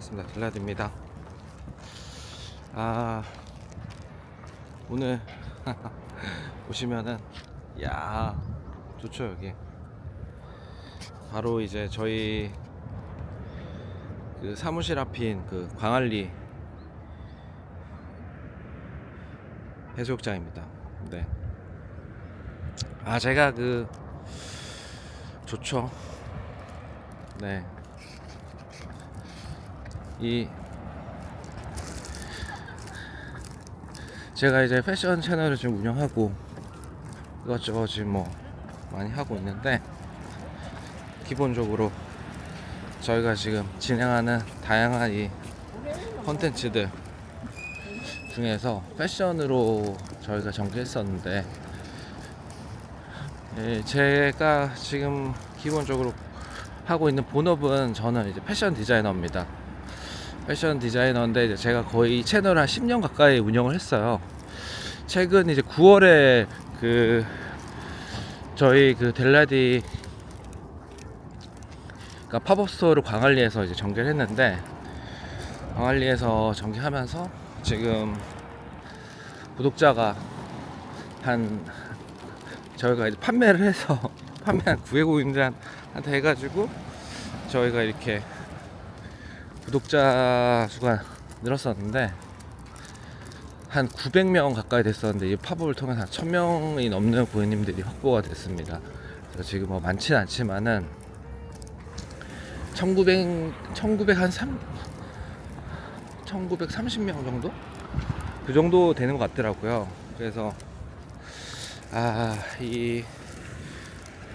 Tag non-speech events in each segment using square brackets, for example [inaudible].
반갑습니다. 딜라드입니다. 아 오늘 [laughs] 보시면은 야 좋죠 여기. 바로 이제 저희 그 사무실 앞인 그 광안리 해수욕장입니다. 네. 아 제가 그 좋죠. 네. 이 제가 이제 패션 채널을 지금 운영하고 이것저것 지금 뭐 많이 하고 있는데 기본적으로 저희가 지금 진행하는 다양한 이 컨텐츠들 중에서 패션으로 저희가 전개했었는데 예, 제가 지금 기본적으로 하고 있는 본업은 저는 이제 패션 디자이너입니다. 패션 디자이너인데 이제 제가 거의 채널을 한 10년 가까이 운영을 했어요. 최근 이제 9월에 그 저희 그 델라디 그러니까 팝업 스토어를 광안리에서 이제 전개를 했는데 광안리에서 전개하면서 지금 구독자가 한 저희가 이제 판매를 해서 [laughs] 판매한 구해고객님들한테 해가지고 저희가 이렇게 구독자 수가 늘었었는데 한 900명 가까이 됐었는데 이 팝업을 통해서 한 1000명이 넘는 고객님들이 확보가 됐습니다. 그래서 지금 뭐 많지는 않지만은 1900 1900한 3 1930명 정도? 그 정도 되는 것 같더라고요. 그래서 아, 이,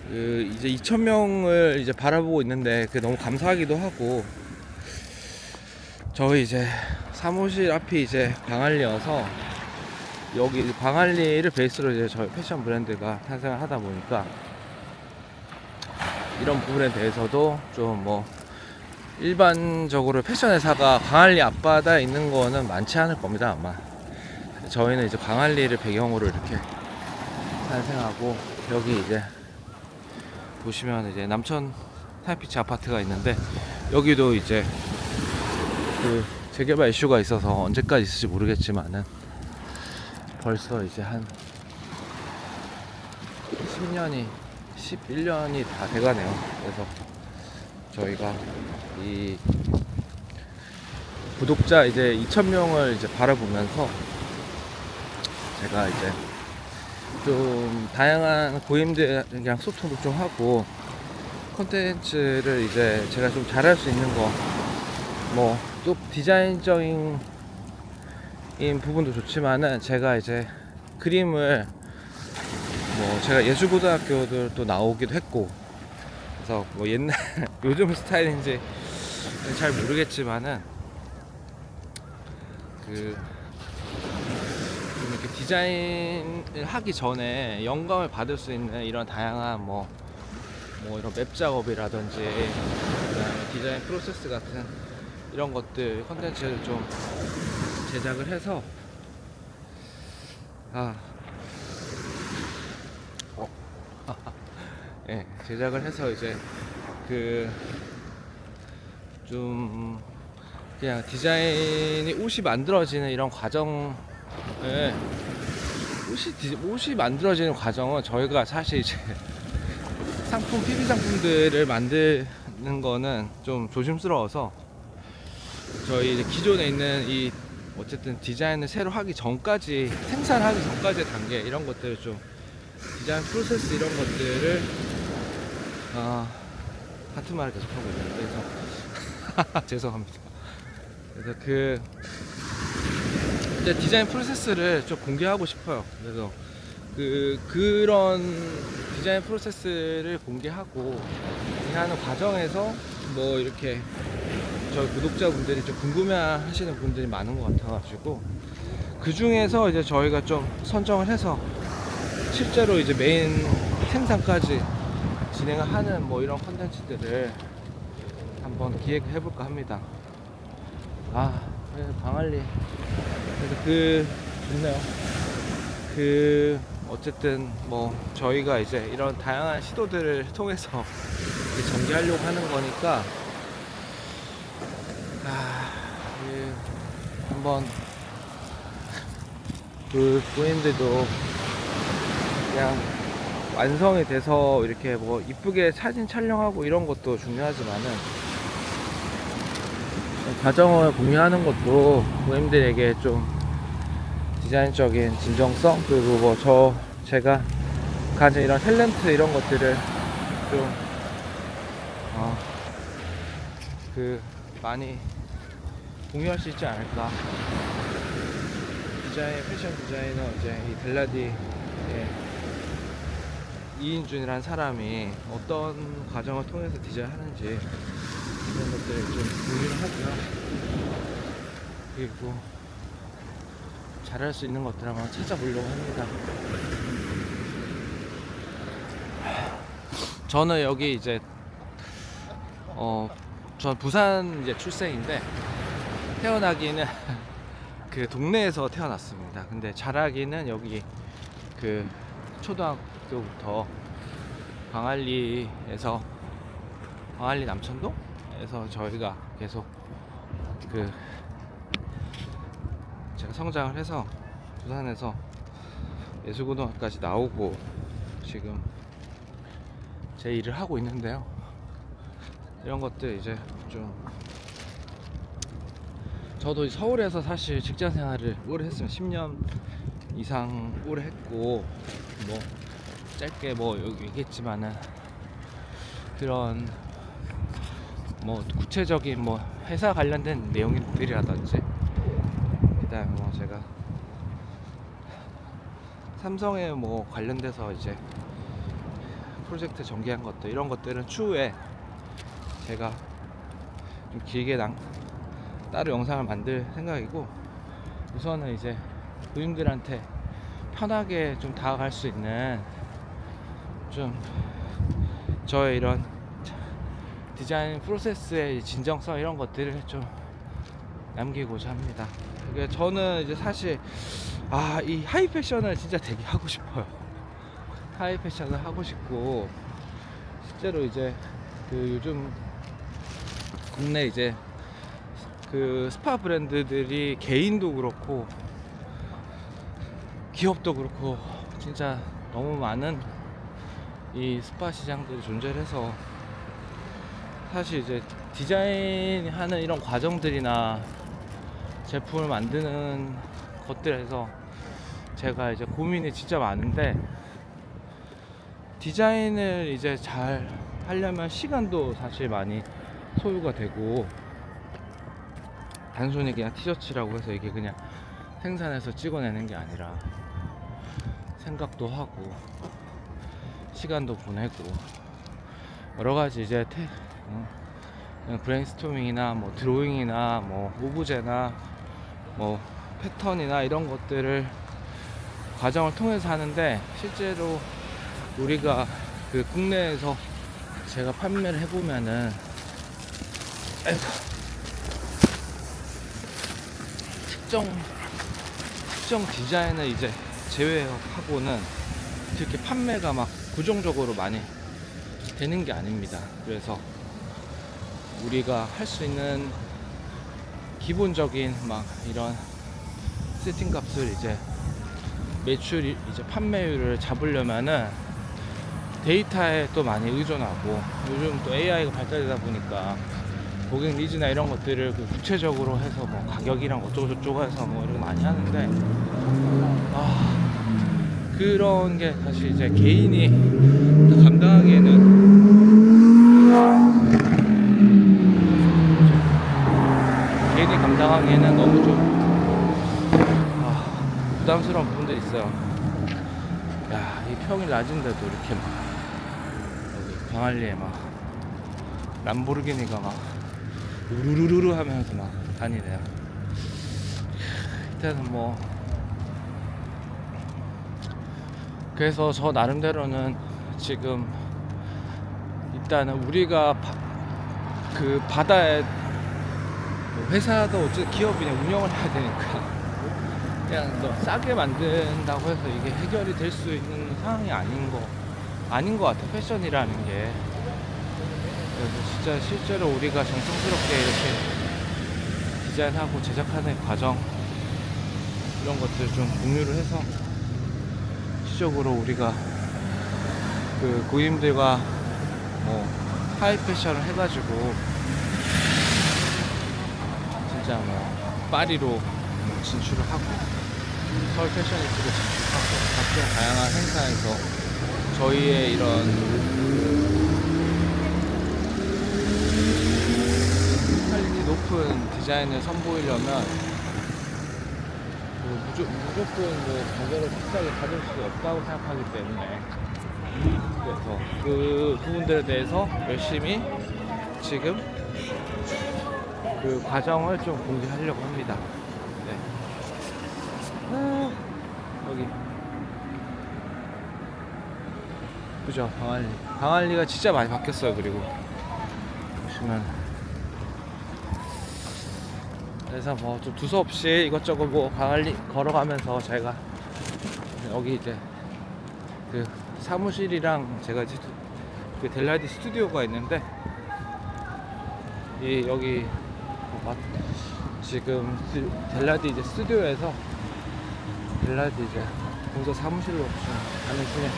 그, 이제 2,000명을 이제 바라보고 있는데, 그 너무 감사하기도 하고, 저희 이제 사무실 앞이 이제 광안리여서, 여기 광안리를 베이스로 이제 저희 패션 브랜드가 탄생을 하다 보니까, 이런 부분에 대해서도 좀 뭐, 일반적으로 패션 회사가 광안리 앞바다에 있는 거는 많지 않을 겁니다, 아마. 저희는 이제 광안리를 배경으로 이렇게 탄생하고 여기 이제 보시면 이제 남천 타이피치 아파트가 있는데 여기도 이제 그 재개발 이슈가 있어서 언제까지 있을지 모르겠지만은 벌써 이제 한 10년이 11년이 다 돼가네요. 그래서 저희가 이 구독자 이제 2,000명을 이제 바라보면서 제가 이제 좀 다양한 고객님들이랑 소통도 좀 하고 콘텐츠를 이제 제가 좀 잘할 수 있는 거 뭐 또 디자인적인 인 부분도 좋지만은 제가 이제 그림을 뭐 제가 예술고등학교도 또 나오기도 했고 그래서 뭐 옛날 [laughs] 요즘 스타일인지 잘 모르겠지만은 그좀 이렇게 디자인을 하기 전에 영감을 받을 수 있는 이런 다양한 뭐, 뭐 이런 맵 작업이라든지 디자인 프로세스 같은 이런 것들 컨텐츠를 좀 제작을 해서 아 어. [laughs] 예, 제작을 해서 이제 그 좀 그냥 디자인이 옷이 만들어지는 이런 과정을 옷이 디- 옷이 만들어지는 과정은 저희가 사실 이제 [laughs] 상품 PB 상품들을 만드는 거는 좀 조심스러워서 저희 기존에 있는 이 어쨌든 디자인을 새로 하기 전까지 생산하기 전까지의 단계 이런 것들을 좀 디자인 프로세스 이런 것들을 아 같은 말을 계속 하고 있네요. 그래서 [laughs] 죄송합니다. 그래서 그 디자인 프로세스를 좀 공개하고 싶어요. 그래서 그 그런 디자인 프로세스를 공개하고 공개하는 과정에서 뭐 이렇게 저희 구독자분들이 좀 궁금해하시는 분들이 많은 것 같아가지고 그 중에서 이제 저희가 좀 선정을 해서 실제로 이제 메인 생산까지 진행을 하는 뭐 이런 컨텐츠들을 한번 기획해 볼까 합니다. 아, 광안리. 그래서 그 좋네요. 그 어쨌든 뭐 저희가 이제 이런 다양한 시도들을 통해서 전개하려고 하는 거니까 아, 그 한번 그 고객님들도 그냥 완성이 돼서 이렇게 뭐 이쁘게 사진 촬영하고 이런 것도 중요하지만은 과정을 공유하는 것도 고객님들에게 좀 디자인적인 진정성 그리고 뭐 저 제가 가진 이런 탤런트 이런 것들을 좀 어, 그 많이 공유할 수 있지 않을까. 디자인 패션 디자이너 이제 이 델라디의 이인준이라는 사람이 어떤 과정을 통해서 디자인하는지 이런 것들을 좀 공유를 하고요. 그리고 잘할 수 있는 것들 한번 찾아보려고 합니다. 저는 여기 이제 어, 전 부산 이제 출생인데 태어나기는 [laughs] 그 동네에서 태어났습니다. 근데 자라기는 여기 그 초등학교부터 광안리에서 광안리 남천동에서 저희가 계속 그 제가 성장을 해서 부산에서 예술고등학교까지 나오고 지금 제 일을 하고 있는데요. 이런 것들 이제 좀 저도 서울에서 사실 직장 생활을 오래 했어요. 10년 이상 오래 했고 뭐 짧게 뭐 얘기했지만은 그런 뭐 구체적인 뭐 회사 관련된 내용들이라든지 그다음에 뭐 제가 삼성에 뭐 관련돼서 이제 프로젝트 전개한 것들 이런 것들은 추후에 제가 좀 길게 남, 따로 영상을 만들 생각이고 우선은 이제 고객님들한테 편하게 좀 다가갈 수 있는 좀 저의 이런 디자인 프로세스의 진정성 이런 것들을 좀 남기고자 합니다. 저는 이제 사실 아 이 하이 패션을 진짜 되게 하고 싶어요. [laughs] 하이 패션을 하고 싶고 실제로 이제 그 요즘 국내 이제 그 스파 브랜드들이 개인도 그렇고 기업도 그렇고 진짜 너무 많은 이 스파 시장들이 존재해서 사실 이제 디자인하는 이런 과정들이나 제품을 만드는 것들에서 제가 이제 고민이 진짜 많은데 디자인을 이제 잘 하려면 시간도 사실 많이 소요가 되고 단순히 그냥 티셔츠라고 해서 이게 그냥 생산해서 찍어내는 게 아니라 생각도 하고 시간도 보내고 여러 가지 이제 태, 어, 브레인스토밍이나 뭐 드로잉이나 뭐 오브제나 뭐 패턴이나 이런 것들을 과정을 통해서 하는데 실제로 우리가 그 국내에서 제가 판매를 해보면은 아이고, 특정 특정 디자인을 이제 제외하고는 그렇게 판매가 막 고정적으로 많이 되는 게 아닙니다. 그래서 우리가 할 수 있는 기본적인 막 이런 세팅 값을 이제 매출 이제 판매율을 잡으려면은 데이터에 또 많이 의존하고 요즘 또 AI가 발달되다 보니까 고객 니즈나 이런 것들을 그 구체적으로 해서 뭐 가격이랑 어쩌고 저쩌고 해서 뭐 이렇게 많이 하는데 아 그런 게 사실 이제 개인이 다 감당하기에는 개인이 감당하기에는 너무 좀 아, 부담스러운 부분들이 있어요. 야, 이 평이 낮은데도 이렇게 막 여기 광안리에 막 람보르기니가 막 우르르르 하면서 막 다니네요. 일단은 뭐. 그래서 저 나름대로는 지금 일단은 우리가 바, 그 바다에 뭐 회사도 어쨌든 기업이냐 운영을 해야 되니까. 그냥 너 싸게 만든다고 해서 이게 해결이 될 수 있는 상황이 아닌 거 아닌 것 같아. 패션이라는 게 진짜 실제로 우리가 정성스럽게 이렇게 디자인하고 제작하는 과정 이런 것들 좀 공유를 해서 시적으로 우리가 그 고객님들과 뭐 하이 패션을 해가지고 진짜 뭐 파리로 뭐 진출을 하고 서울 패션 위크로 진출하고 각종 다양한 행사에서 저희의 이런 퀄리티 높은 디자인을 선보이려면 그 무조, 무조건 뭐 가격을 비싸게 받을 수 없다고 생각하기 때문에 그래서 그 부분들에 대해서 열심히 지금 그 과정을 좀 공개하려고 합니다. 네. 아, 여기 그죠 강할리 강할리가 진짜 많이 바뀌었어요 그리고 보시면 그래서 뭐 좀 두서없이 이것저것 뭐 강할리 걸어가면서 제가 여기 이제 그 사무실이랑 제가 이제 그 델라디 스튜디오가 있는데 이 여기 그 마- 지금 스- 델라디 이제 스튜디오에서 델라디 이제 공사 사무실로 가는 중에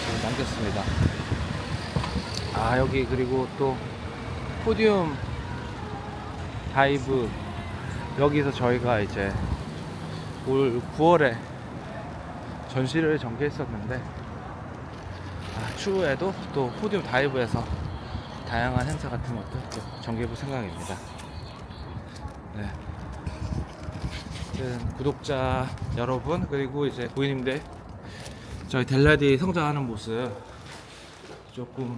지금 남겼습니다. 아 여기 그리고 또 포디움 다이브 여기서 저희가 이제 올 9월에 전시를 전개했었는데 아, 추후에도 또 포디움 다이브에서 다양한 행사 같은 것도 또 전개해볼 생각입니다. 네. 구독자 여러분 그리고 이제 고객님들 저희 델라디 성장하는 모습 조금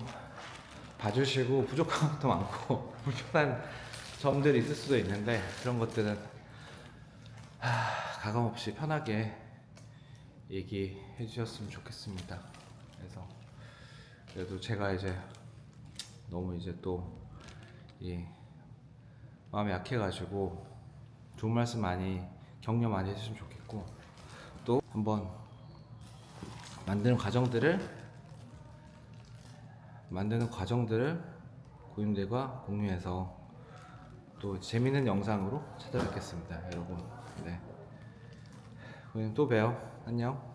봐주시고 부족한 것도 많고 [laughs] 불편한 점들이 있을 수도 있는데 그런 것들은 하, 가감 없이 편하게 얘기해 주셨으면 좋겠습니다. 그래서 그래도 제가 이제 너무 이제 또이 마음이 약해가지고 좋은 말씀 많이 격려 많이 해주시면 좋겠고 또 한번 만드는 과정들을 만드는 과정들을 고객님들과 공유해서 또 재밌는 영상으로 찾아뵙겠습니다, 여러분. 네. 고객님 또 봬요. 안녕.